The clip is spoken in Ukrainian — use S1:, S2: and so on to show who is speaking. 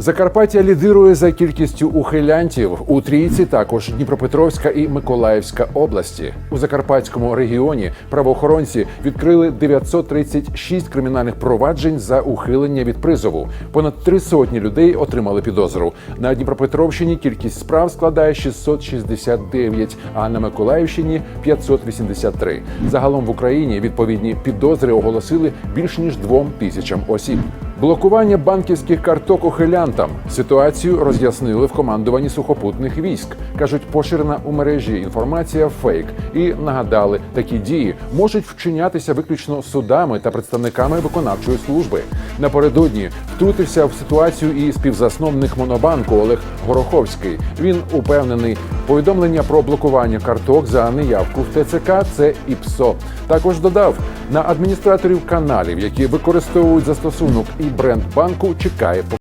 S1: Закарпаття лідирує за кількістю ухилянтів. У трійці також Дніпропетровська і Миколаївська області. У Закарпатському регіоні правоохоронці відкрили 936 кримінальних проваджень за ухилення від призову. Понад три сотні людей отримали підозру. На Дніпропетровщині кількість справ складає 669, а на Миколаївщині 583. Загалом в Україні відповідні підозри оголосили більш ніж двом тисячам осіб. Блокування банківських карток ухилянтам ситуацію роз'яснили в командуванні сухопутних військ. кажуть, поширена у мережі інформація фейк і нагадали, такі дії можуть вчинятися виключно судами та представниками виконавчої служби. Напередодні втрутився в ситуацію і співзасновник монобанку Олег Гороховський. Він упевнений, повідомлення про блокування карток за неявку в ТЦК це ІПСО. Також додав на адміністраторів каналів, які використовують застосунок і бренд банку, чекає